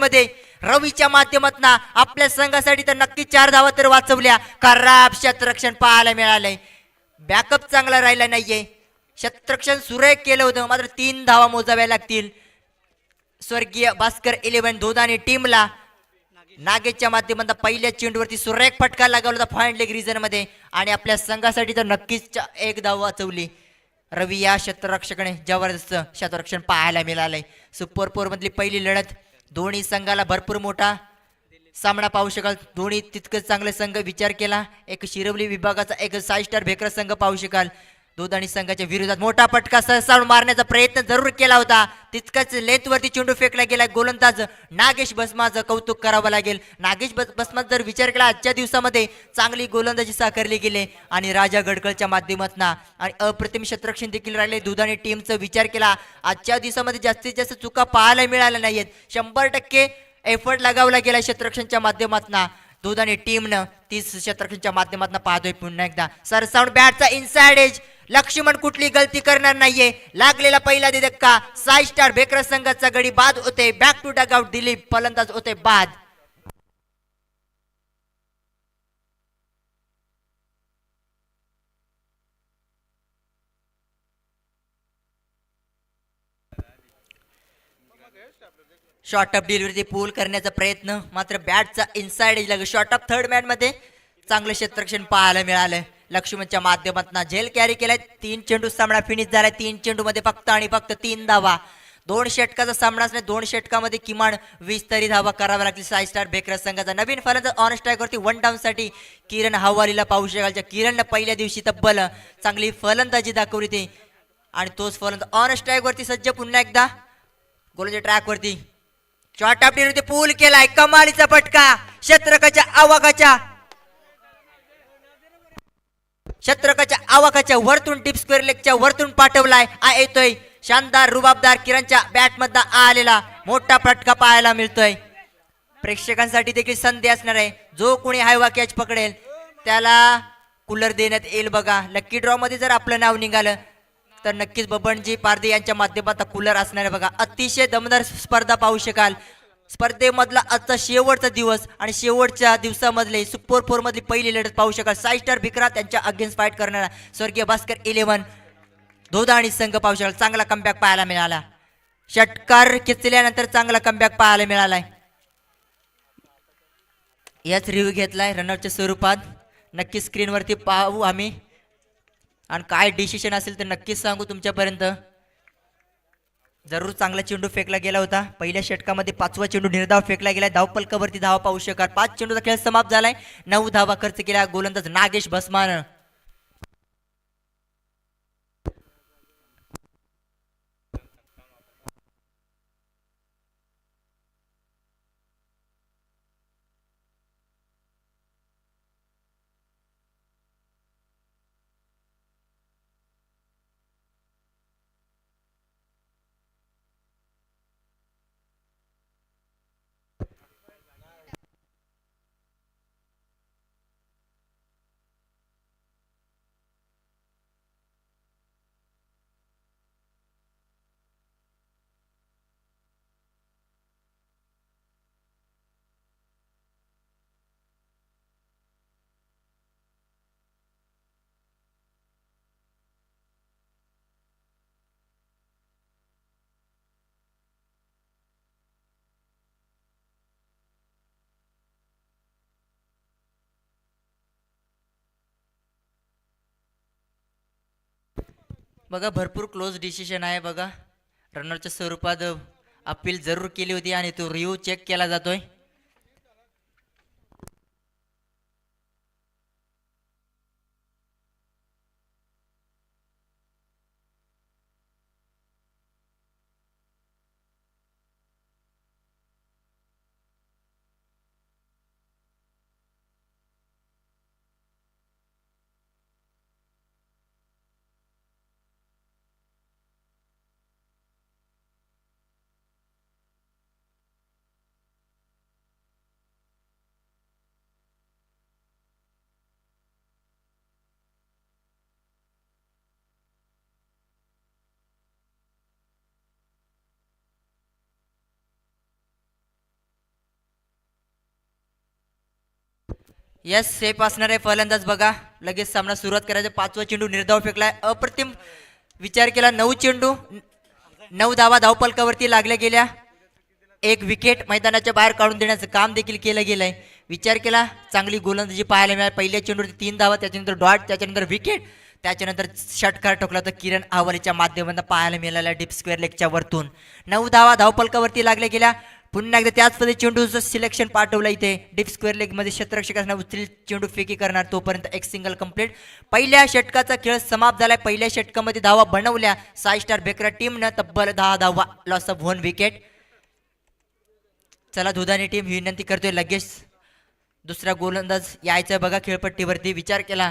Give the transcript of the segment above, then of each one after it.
मध्ये. रवीच्या माध्यमातून आपल्या संघासाठी तर नक्की चार धावा तर वाचवल्या. खराब शतरक्षण पाहायला मिळालंय. बॅकअप चांगला राहिला नाहीये. शत्ररक्षण सुरेख केलं होतं. मात्र तीन धावा मोजाव्या लागतील. स्वर्गीय भास्कर इलेव्हन धोदाने टीमला नागेशच्या माध्यमातून पहिल्या चेंडूवरती सुरेख फटका लागवला होता पॉइंट लेग रिझनमध्ये. आणि आपल्या संघासाठी तर नक्कीच एक धाव वाचवली. रवी या शतरक्षकाने जबरदस्त शतरक्षण पाहायला मिळालंय. सुपर फोर मधली पहिली लढत दोन्ही संघाला भरपूर मोठा सामना पाहू शकाल. दोन्ही तितकंच चांगले संघ विचार केला. एक शिरवली विभागाचा एक साई स्टार भेकर संघ पाहू शकाल. दोदाणी संघाच्या विरोधात मोठा फटका सहसा मारण्याचा प्रयत्न जरूर केला होता. तितकाच लेंथवरती चेंडू फेकला गेला. गोलंदाज नागेश भस्माचं कौतुक करावं लागेल. नागेश भस्मा भस्मात जर विचार केला आजच्या दिवसामध्ये चांगली गोलंदाजी साकारली गेली आणि राजा गडकळच्या माध्यमातून आणि अप्रतिम शतरक्षण देखील राहिले. दुधाणी टीमचा विचार केला. आजच्या दिवसामध्ये जास्तीत जास्त चुका पाहायला मिळाल्या नाहीयेत. शंभर टक्के एफर्ट लगावला गेला शतरक्षणच्या माध्यमातून. दुधाने टीमनं तीस शतरक्षणच्या माध्यमातून पाहतोय पुन्हा एकदा. सरसाऊंड बॅटचा इनसाइड एज लक्ष्मण कुठली गलती करणार नाहीये. लागलेला पहिला धक्का साई स्टार बेकर संघाचा गडी बाद होते. Back to dugout Dilip फलंदाज होते बाद. शॉर्ट अप डिलिव्हरी पूल करण्याचा प्रयत्न. मात्र बॅटचा inside edge short up third मॅनमध्ये. चांगलं क्षेत्रक्षण पाहायला मिळालं. लक्ष्मणच्या माध्यमातून झेल कॅरी केलाय. तीन चेंडू सामना फिनिश झालाय. तीन चेंडू मध्ये फक्त आणि फक्त तीन धावा. दोन षटकाचा सामना असणे दोन षटकामध्ये किमान वीस तरी धावा कराव्या लागतील. साई स्टार बेकर संघाचा नवीन फलंदाज ऑन स्ट्राईक वरती वन डाऊन साठी किरण हवालीला पाहू शकाल. किरणनं पहिल्या दिवशी तब्बल चांगली फलंदाजी दाखवली ती आणि तोच फलंदाज ऑन स्ट्राईक वरती सज्ज पुन्हा एकदा. गोलच्या ट्रॅक वरती. शॉर्ट आपली पूल केलाय. कमालीचा फटका. क्षेत्रकाच्या आवाकाच्या शत्रकाच्या आवाकाच्या वरतून टिप स्क्वेअर लेगच्या वरतून पाठवलाय. आ येतोय. शानदार रुबाबदार किरणच्या बॅट मधला आलेला मोठा फटका पाहायला मिळतोय. प्रेक्षकांसाठी देखील संधी असणार आहे. जो कोणी हायवा कॅच पकडेल त्याला कूलर देण्यात येईल बघा. लक्की ड्रॉ मध्ये जर आपलं नाव निघालं तर नक्कीच बबनजी पारदे यांच्या माध्यमात कूलर असणार आहे बघा. अतिशय दमदार स्पर्धा पाहू शकाल. स्पर्धेमधला आजचा शेवटचा दिवस आणि शेवटच्या दिवसामधले सुपर फोरमधली पहिली लढत पाहू शकाल. साई स्टार भिकरा त्यांच्या अगेन्स्ट फाईट करणारा स्वर्गीय भास्कर इलेव्हन. धोदा आणि संघ पाहू शकाल. चांगला कमबॅक पाहायला मिळाला. षटकार खेचल्यानंतर चांगला कमबॅक पाहायला मिळालाय. याच रिव्ह्यू घेतलाय रनआउटच्या स्वरूपात. नक्की स्क्रीनवरती पाहू आम्ही. आणि काय डिसिशन असेल तर नक्कीच सांगू तुमच्यापर्यंत. जरूर चांगला चेंडू फेकला गेला होता. पहिल्या षटकामध्ये पाचवा चेंडू निर्धाव फेकला गेला. धावपलकावरती धावा पाहू शकत पाच चेंडूचा खेळ समाप्त झालाय. नऊ धावा खर्च केला. गोलंदाज नागेश भस्मान. बघा भरपूर क्लोज डिसिशन आहे बघा. रनरच्या स्वरूपात अपील जरूर केली होती आणि तो रिव्ह्यू चेक केला जातोय. यस सेफ असणार आहे फलंदाज बघा. लगेच सामना सुरुवात करायचा. पाचवा चेंडू निर्धाव फेकलाय अप्रतिम विचार केला. नऊ चेंडू नऊ धावा धावपलकावरती लागल्या गेल्या. एक विकेट मैदानाच्या बाहेर काढून देण्याचं काम देखील केलं गेलंय. विचार केला. चांगली गोलंदाजी पाहायला मिळाली. पहिल्या चेंडूवरती तीन धावा त्याच्यानंतर डॉट त्याच्यानंतर विकेट त्याच्यानंतर षटकार ठोकला तर किरण आव्हालीच्या माध्यमातून पाहायला मिळाला डीप स्क्वेअर लेगच्या वरतून. नऊ धावा धावपलकावरती लागल्या गेल्या. पुन्हा एकदा त्याच पद्धती चेंडूचं सिलेक्शन पाठवलं इथे. डीप स्क्वेअर लेगमध्ये क्षेत्ररक्षक असणार उचलील चेंडू फेकी करणार तोपर्यंत एक सिंगल कंप्लीट पहिल्या षटकाचा खेळ समाप्त झालाय. पहिल्या षटकामध्ये धावा बनवल्या. साय स्टार बेकरा टीमनं तब्बल दहा धावा लॉस ऑफ वन विकेट चला धुदानी टीम ही विनंती करतोय. लगेच दुसरा गोलंदाज यायचा बघा खेळपट्टीवरती विचार केला.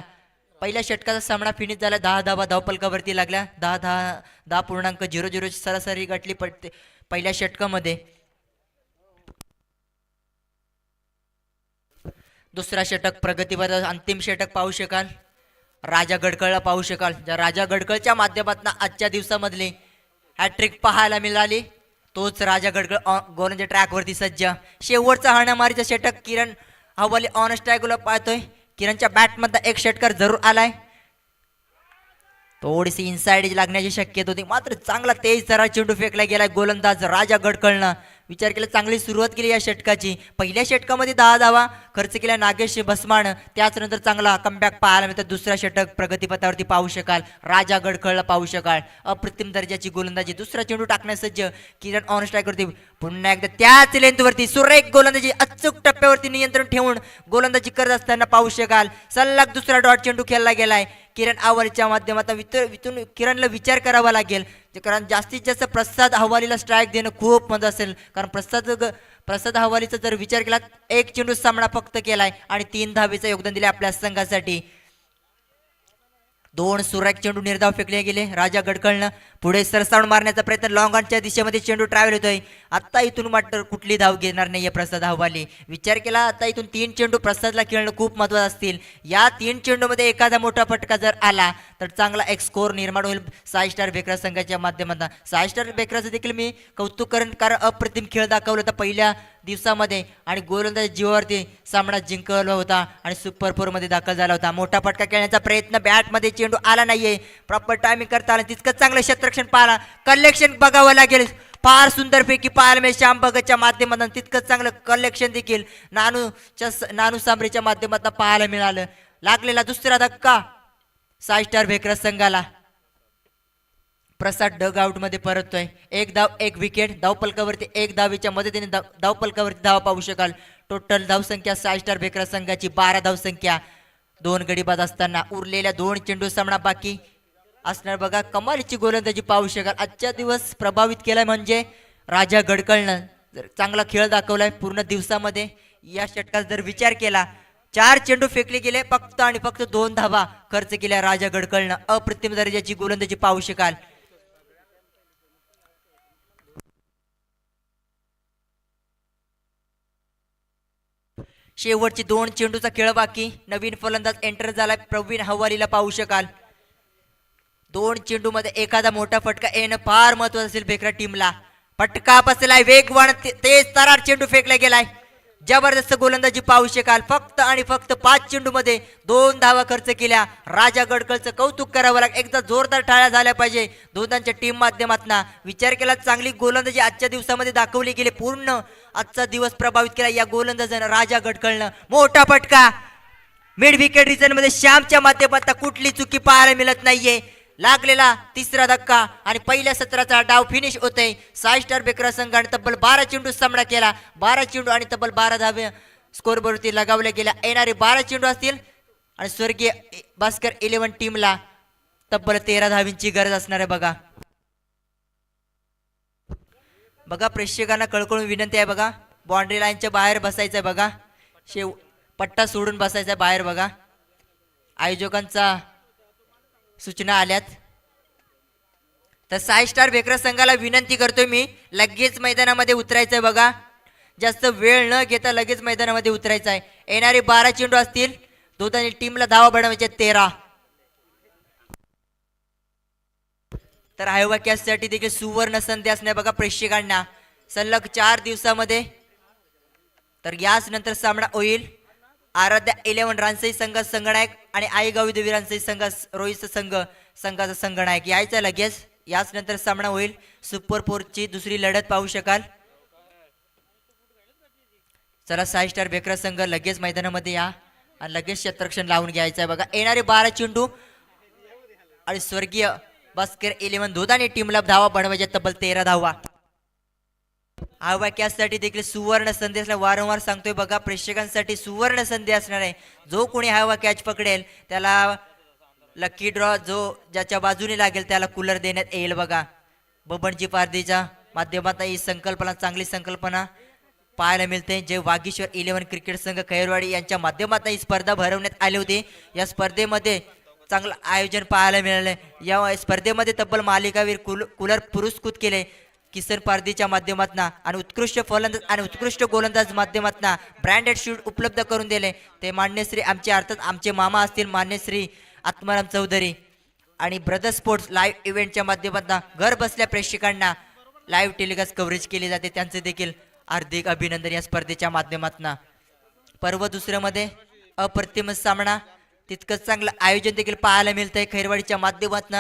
पहिल्या षटकाचा सामना फिनिश झाला. दहा धावा धावपलकावरती लागल्या. दहा दहा दहा पूर्णांक झिरो झिरोची सरासरी गाठली पडते. पहिल्या षटकामध्ये दुसरा षटक प्रगतीबद्दल अंतिम षटक पाहू शकाल. राजा गडकळला पाहू शकाल. ज्या राजा गडकळच्या माध्यमातून आजच्या दिवसामधली हॅट्रिक पाहायला मिळाली तोच राजा गडकळ गोलंदाजी ट्रॅकवरती सज्ज. शेवटचा हाणामारीचा षटक किरण हवाली ऑन स्ट्रायकला पाहतोय. किरणच्या बॅटमधला एक षटकार जरूर आलाय. थोडीशी इनसाइड लागण्याची शक्यता होती. मात्र चांगला तेज जरा चेंडू फेकला गेला गोलंदाज राजा गडकळनं. विचार केला चांगली सुरुवात केली या षटकाची. पहिल्या षटकामध्ये दहा धावा खर्च केला नागेश भस्मान त्याचनंतर चांगला कमबॅक पाहायला मिळतं. दुसरा षटक प्रगतीपथावरती पाहू शकाल. राजा गडखळला पाहू शकाल. अप्रतिम दर्जाची गोलंदाजी. दुसरा चेंडू टाकण्यास सज्ज. किरण ऑन स्ट्राईकवरती पुन्हा एकदा त्याच लेंथवरती सुरेख गोलंदाजी. अचूक टप्प्यावरती नियंत्रण ठेवून गोलंदाजी करत असताना पाहू शकाल. सल्लाग दुसरा डॉट चेंडू खेळला गेलाय. किरण आवरच्या माध्यमातून वितर वितून किरणला विचार करावा लागेल. जे कारण जास्तीत जास्त प्रसाद अहवालीला स्ट्राईक देणं खूप मत असेल. कारण प्रसाद ग- प्रसाद अहवालीचा जर विचार केला एक चेंडू सामना फक्त केलाय आणि तीन धावेचं योगदान दिले आपल्या संघासाठी. दोन सुरेख चेंडू निर्धाव फेकले गेले. राजा गडकळनं पुढे सरसावून मारण्याचा प्रयत्न. लॉंगॉनच्या दिशेमध्ये चेंडू ट्रॅव्हल होतोय. आता इथून मात्र कुठली धाव घेणार नाहीये प्रसाद हवाली विचार केला आता इथून तीन चेंडू प्रसादला खेळणं खूप महत्वाचं असतील. या तीन चेंडूमध्ये एखादा मोठा फटका जर आला तर चांगला एक स्कोर निर्माण होईल साई स्टार बेकरा संघाच्या माध्यमातून. साई स्टार बेकराचं देखील मी कौतुक करेन कारण अप्रतिम खेळ दाखवला होता पहिल्या दिवसामध्ये. आणि गोलंदाज जीवावरती सामना जिंकवला होता आणि सुपर फोरमध्ये दाखल झाला होता. मोठा फटका खेळण्याचा प्रयत्न. बॅटमध्ये चेंडू आला नाहीये. प्रॉपर टायमिंग करता आला. तितकं चांगलं क्षेत्ररक्षण पाहिला कलेक्शन बघावं लागेल. फार सुंदर पैकी पाहायला मिळेल श्याम भगतच्या माध्यमातून. तितकंच चांगलं कलेक्शन देखील नानूच्या नानू सांबरेच्या माध्यमातून पाहायला मिळालं. लागलेला दुसरा धक्का. साय स्टार भेकरा संघाला. प्रसाद डग आउटमध्ये परततोय. एक धाव एक विकेट धावपलकावरती एक धावीच्या मदतीने धाव धावपलकावरती धाव पाहू शकाल. टोटल धावसंख्या साय स्टार भेकरा संघाची बारा धावसंख्या. दोन गडी बाद असताना उरलेल्या दोन चेंडू सामना बाकी. असणार बघा कमालीची गोलंदाजी पाहू शकाल. आजच्या दिवस प्रभावित केलाय म्हणजे राजा गडकळनं जर चांगला खेळ दाखवलाय पूर्ण दिवसामध्ये. या षटकात जर विचार केला चार चेंडू फेकले गेले फक्त आणि फक्त दोन धावा खर्च केल्या राजा गडकळनं अप्रतिम दर्जाची गोलंदाजी पाहू शकाल. शेवटची दोन चेंडूचा खेळ बाकी. नवीन फलंदाज एंटर झाला प्रवीण हवालीला पाहू शकाल. दोन चेंडूमध्ये एखादा मोठा फटका येणं फार महत्वाचं असेल बेकरा टीमला. फटका बसलाय. वेगवान ते- तेज तरार चेंडू फेकला गेलाय. जबरदस्त गोलंदाजी पाहू शकाल. फक्त आणि फक्त पाच चेंडूमध्ये दोन धावा खर्च केल्या. राजा गडकळचं कौतुक करावं लागेल एकदा जोरदार टाळ्या झाल्या पाहिजे. दोघांच्या टीम माध्यमातून विचार केला चांगली गोलंदाजी आजच्या दिवसामध्ये दाखवली गेली. पूर्ण आजचा दिवस प्रभावित केला या गोलंदाजानं राजा गडकळनं मोठा फटका. मिड विकेट रिझनमध्ये श्यामच्या माध्यमात कुठली चुकी पाहायला मिळत नाहीये. लागलेला तिसरा धक्का आणि पहिल्या सत्राचा डाव फिनिश होते साय स्टार बेकरा संघाने तब्बल बारा चेंडू सामना केला. बारा चेंडू आणि तब्बल बारा धावे स्कोरवरती लगावल्या गेल्या येणारे बारा चेंडू असतील आणि स्वर्गीय भास्कर इलेव्हन टीमला तब्बल तेरा धावींची गरज असणार आहे बघा. बघा प्रेक्षकांना कळकळून विनंती आहे बघा. बाउंड्री लाईनच्या बाहेर बसायचं आहे बघा. शेव पट्टा सोडून बसायचा आहे बाहेर बघा. आयोजकांचा सूचना आल्यात. तर साय स्टार बेकर संघाला विनंती करतोय मी लगेच मैदानामध्ये उतरायचं आहे बघा. जास्त वेळ न घेता लगेच मैदानामध्ये उतरायचं आहे येणारे बारा चेंडू असतील दोघांनी टीमला धावा बनवायचे तेरा. तर आयोगासाठी देखील सुवर्ण संधी असणे बघा प्रेक्षकांना. सलग चार दिवसामध्ये. तर याच नंतर सामना होईल. आराध्या इलेव्हन रानसई संघ संघनायक आणि आई गावी देवी रानसई संघ रोहित संघ संघाचा संघनायक. यायचा लगेच याच नंतर सामना होईल. सुपर फोरची दुसरी लढत पाहू शकाल. चला साई स्टार बेकरा संघ लगेच मैदानामध्ये या. आणि लगेच क्षेत्ररक्षण लावून घ्यायचं आहे. बघा येणारे बारा चेंडू आणि स्वर्गीय बास्कर इलेव्हन दोदाने टीमला धावा बनवायच्या तब्बल तेरा धावा. हवा कॅचसाठी देखील सुवर्ण संधी असला वारंवार सांगतोय बघा प्रेक्षकांसाठी सुवर्ण संधी असणार आहे. जो कोणी हवा कॅच पकडेल त्याला लकी ड्रॉ जो ज्याच्या बाजूने लागेल त्याला कूलर देण्यात येईल बघा. बबनजी पारदीच्या माध्यमात ही संकल्पना चांगली संकल्पना पाहायला मिळते. जे वागीश्वर इलेव्हन क्रिकेट संघ खैरवाडी यांच्या माध्यमात ही स्पर्धा भरवण्यात आली होती. या स्पर्धेमध्ये चांगलं आयोजन पाहायला मिळालं. या स्पर्धेमध्ये तब्बल मालिकावीर कुल कूलर पुरस्कृत केले. किसन पारदीच्या माध्यमातून आणि उत्कृष्ट फलंदाज आणि उत्कृष्ट गोलंदाज माध्यमातून ब्रँडेड शूट उपलब्ध करून दिले. ते मान्यश्री आमचे अर्थात आमचे मामा असतील मान्यश्री आत्माराम चौधरी. आणि ब्रदर स्पोर्ट्स लाईव्ह इव्हेंटच्या माध्यमातून घर बसल्या प्रेक्षकांना लाईव्ह टेलिकास्ट कव्हरेज केली जाते. त्यांचे देखील हार्दिक अभिनंदन या स्पर्धेच्या माध्यमातून. पर्व दुसऱ्यामध्ये अप्रतिम सामना. तितकंच चांगलं आयोजन देखील पाहायला मिळतंय खैरवाडीच्या माध्यमातून.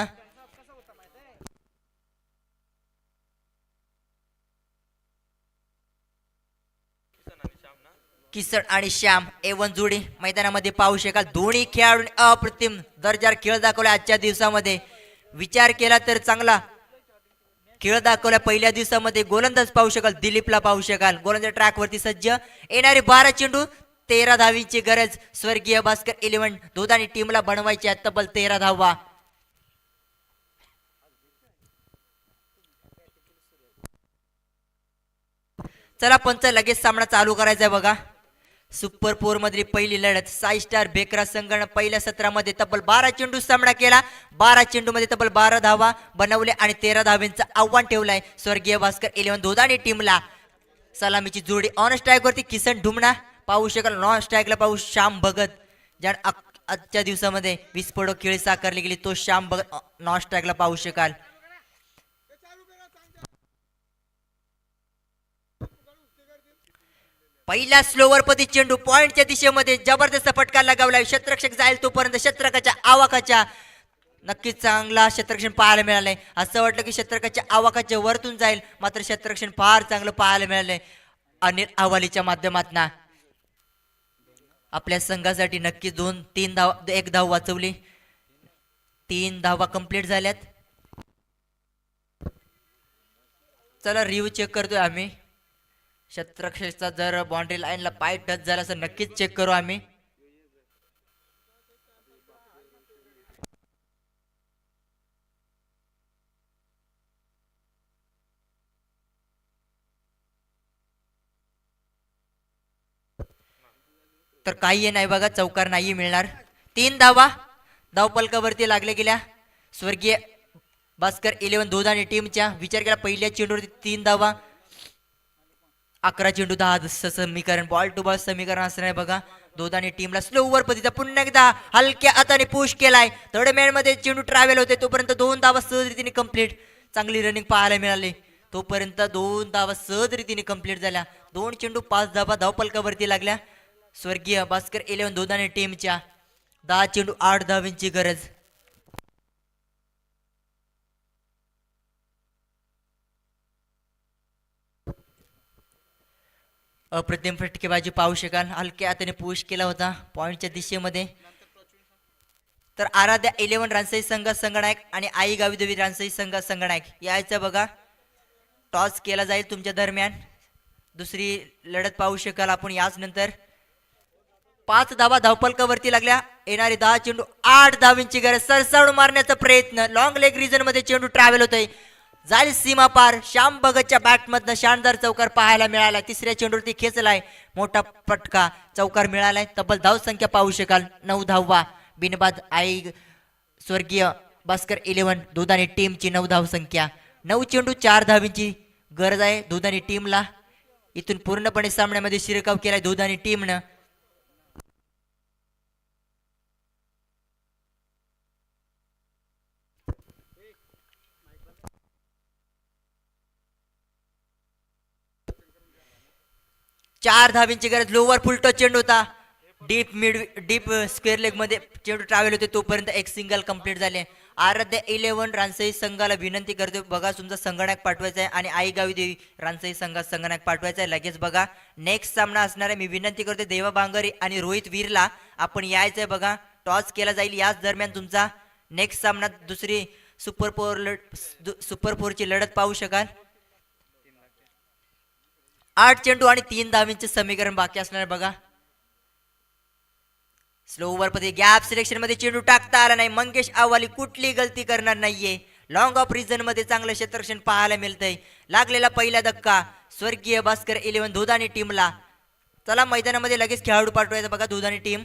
किसन आणि श्याम एवन जोडी मैदानामध्ये पाहू शकाल. दोन्ही खेळाडूंनी अप्रतिम दर्जार खेळ दाखवला आजच्या दिवसामध्ये. विचार केला तर चांगला. खेळ दाखवला पहिल्या दिवसामध्ये. गोलंदाज पाहू शकाल दिलीपला पाहू शकाल. गोलंदाज ट्रॅकवरती सज्ज. येणारे बारा चेंडू तेरा धावींची गरज. स्वर्गीय भास्कर इलेव्हन दोधानी टीमला बनवायची आहे. तब्बल तेरा धावा. चला पंच लगेच सामना चालू करायचा आहे बघा. सुपर फोर मधली पहिली लढत साई स्टार बेकरा संघानं पहिल्या सत्रामध्ये तब्बल बारा चेंडू सामना केला. बारा चेंडू मध्ये तब्बल बारा धावा बनवले आणि तेरा धावेंचं आव्हान ठेवलंय. स्वर्गीय भास्कर इलेव्हन दोदानी टीमला. सलामीची जोडी ऑन स्ट्राईक वरती किसन ढुमणा पाहू शकाल नॉन स्ट्राईकला पाहू श्याम भगत. ज्या आजच्या दिवसामध्ये विस्फोटक खेळी साकारली गेली तो श्याम भगत नॉन स्ट्राईकला पाहू शकाल. पहिल्या स्लोवरपती चेंडू पॉइंटच्या दिशेमध्ये जबरदस्त फटका लगावला क्षेत्रक्षक जाईल तोपर्यंत क्षेत्रकाच्या आवाकाच्या नक्कीच चांगला क्षेत्ररक्षण पाहायला मिळालंय असं वाटलं की क्षेत्रकाच्या आवाकाच्या वरतून जाईल मात्र क्षेत्ररक्षण फार चांगलं पाहायला मिळालंय अनिल अहवालीच्या माध्यमातून. आपल्या संघासाठी नक्की दोन तीन धाव एक धाव वाचवली. तीन धावा कंप्लीट झाल्यात. चला रिव्ह्यू चेक करतोय आम्ही. शत्रक्षेचा जर बाउंड्री लाईनला पाय टच झाला असं नक्कीच चेक करू आम्ही. तर काही नाही बघा चौकार नाही मिळणार. तीन धावा. धावपलकावरती लागले गेल्या. स्वर्गीय भास्कर इलेव्हन दोन आणि टीमच्या विचार केला. पहिल्या चेंडूवरती तीन धावा. अकरा चेंडू दहा समीकरण बॉल टू बॉल समीकरण असणार आहे बघा. दोघांनी टीमला स्लोवर पद्धतीचा पुन्हा एकदा हलक्या हाताने पुश केलाय. थर्ड मॅनमध्ये चेंडू ट्रॅव्हल होते तोपर्यंत दोन धावा सहज रीतीने कंप्लीट चांगली रनिंग पाहायला मिळाली. तोपर्यंत दोन धावा सहज रीतीने कंप्लीट झाल्या. दोन चेंडू पाच धावा धावपलकावरती लागल्या. स्वर्गीय भास्कर इलेव्हन दोधाने टीमच्या दहा चेंडू आठ धावींची गरज. अप्रतिम फटकेबाजी पाहू शकाल. हलक्या हाताने पुश केला होता पॉईंटच्या दिशेमध्ये. तर आराध्या इलेव्हन रानसाई संघ संगनायक आणि आई गावी देवी रानसाई संघ संगनायक यायचं बघा. टॉस केला जाईल तुमच्या दरम्यान. दुसरी लढत पाहू शकाल आपण याच नंतर पाच धावा धावपलकावरती लागल्या. येणारे दहा चेंडू आठ धावींची गरज. सरसावून मारण्याचा प्रयत्न. लॉंग लेग रिजनमध्ये चेंडू ट्रॅव्हल होतोय. जाईल सीमा पार. श्याम भगतच्या बॅटमधनं शानदार चौकार पाहायला मिळाला. तिसऱ्या चेंडूवरती खेचलाय. मोठा पटका चौकार मिळालाय. तब्बल धाव संख्या पाहू शकाल. नऊ धावा. बिनबाद आई स्वर्गीय भास्कर इलेव्हन दुधाने टीमची नऊ धाव संख्या. नऊ चेंडू चार धावींची गरज आहे. दुधाने टीमला इथून पूर्णपणे सामन्यामध्ये शिरकाव केलाय. दुधाने टीमनं चार धावींची गरज. लोवर फुलटो चेंडू होता. डीप मिड डीप स्क्वेअर लेगमध्ये चेंडू ट्रॅव्हल होते. तोपर्यंत एक सिंगल कंप्लीट झाले. आराध्य इलेव्हन रानसई संघाला विनंती करतो बघा तुमचा संगणक पाठवायचा आहे आणि आई गावी देवी रानसई संघात संगणक पाठवायचा आहे. लगेच बघा. नेक्स्ट सामना असणार आहे. मी विनंती करते देवा बांगरी आणि रोहित वीरला आपण यायचं आहे बघा. टॉस केला जाईल. याच दरम्यान तुमचा नेक्स्ट सामना दुसरी सुपर फोर लढ सुपर फोरची लढत पाहू शकाल. आठ चेंडू आणि तीन धावींचे समीकरण बाकी असणार बघा. स्लो मध्ये गॅप सिलेक्शनमध्ये चेंडू टाकता आला नाही. मंगेश अहवाली कुठली गलती करणार नाहीये. लॉंग ऑफ रिझनमध्ये चांगलं क्षेत्रक्षण पाहायला मिळतंय. लागलेला पहिला धक्का स्वर्गीय भास्कर इलेव्हन दुधानी टीमला. चला मैदानामध्ये लगेच खेळाडू पाठवायचा बघा दुधानी टीम.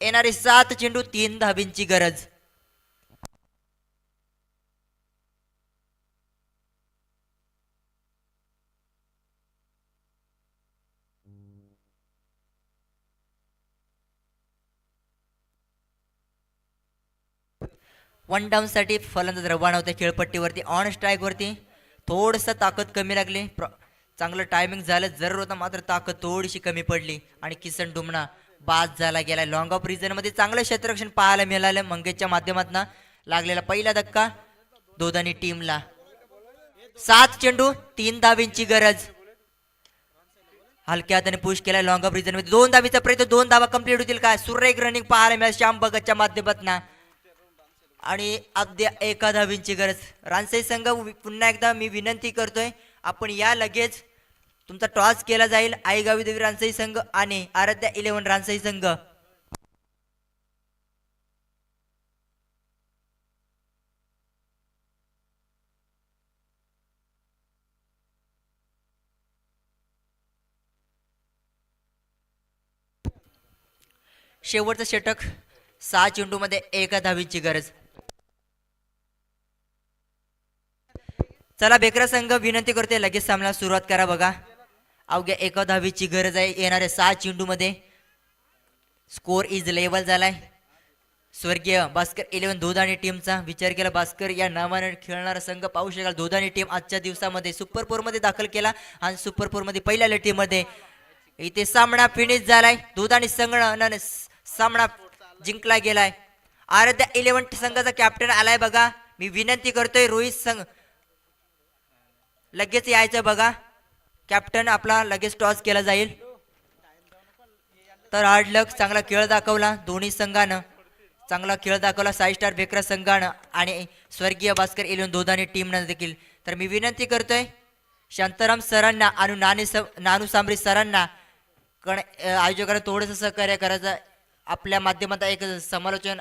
येणारे सात चेंडू तीन धाबींची गरज. वन डाऊनसाठी फलंदाज रवाना होते खेळपट्टीवरती ऑन स्ट्राईकवरती थोडंसं ताकद कमी लागली. प्र- चांगलं टायमिंग झालं. जरूर होतं मात्र ताकद थोडीशी कमी पडली. आणि किसन डुमना बाद झाला गेला. लॉंग ऑफ रिझनमध्ये चांगलं क्षेत्ररक्षण पाहायला मिळालं. मंगेशच्या माध्यमातून लागलेला पहिला धक्का दोदानी टीमला. सात चेंडू तीन धावींची गरज. हलक्या हाताने पुश केला. लॉंग ऑफ रिजनमध्ये दोन धावीचा प्रयत्न दोन धावा कंप्लीट होतील काय? सुरेख रनिंग पाहायला मिळाल. श्याम भगतच्या माध्यमातून. आणि अद्या एका धावींची गरज. रानसई संघ पुन्हा एकदा मी विनंती करतोय आपण या लगेच तुमचा टॉस केला जाईल आईगावी देवी रानसई संघ आणि आराध्या इलेव्हन रानसई संघ. शेवटचं षटक सहा चेंडूमध्ये एका धावीची गरज. चला बेकरा संघ विनंती करते लगेच सामना सुरुवात करा बघा. अवघ्या एका दहावीची गरज आहे येणाऱ्या सहा चेंडूमध्ये. स्कोर इज लेवल झालाय. स्वर्गीय भास्कर इलेव्हन दोधानी टीमचा विचार केला. भास्कर या नावाने खेळणारा संघ पाहू शकाल. दोधानी टीम आजच्या दिवसामध्ये सुपर फोरमध्ये दाखल केला आणि सुपर फोरमध्ये पहिल्या लटीमध्ये इथे सामना फिनिश झालाय. दोधानी संघाने सामना जिंकला गेलाय. आराध्या इलेव्हन संघाचा कॅप्टन आलाय बघा. मी विनंती करतोय रोहित संघ लगेच यायचं बघा. कॅप्टन आपला लगेच टॉस केला जाईल. तर हार्ड लक चांगला खेळ दाखवला दोन्ही संघानं. चांगला खेळ दाखवला साई स्टार बेकरा संघानं आणि स्वर्गीय भास्कर इलेव्हन दोधानी टीमनं देखील. तर मी विनंती करतोय शांताराम सरांना आणि नानी स नानू सांबरी सरांना कण आयोजकांना थोडंसं सहकार्य करायचं. आपल्या माध्यमात एक समालोचन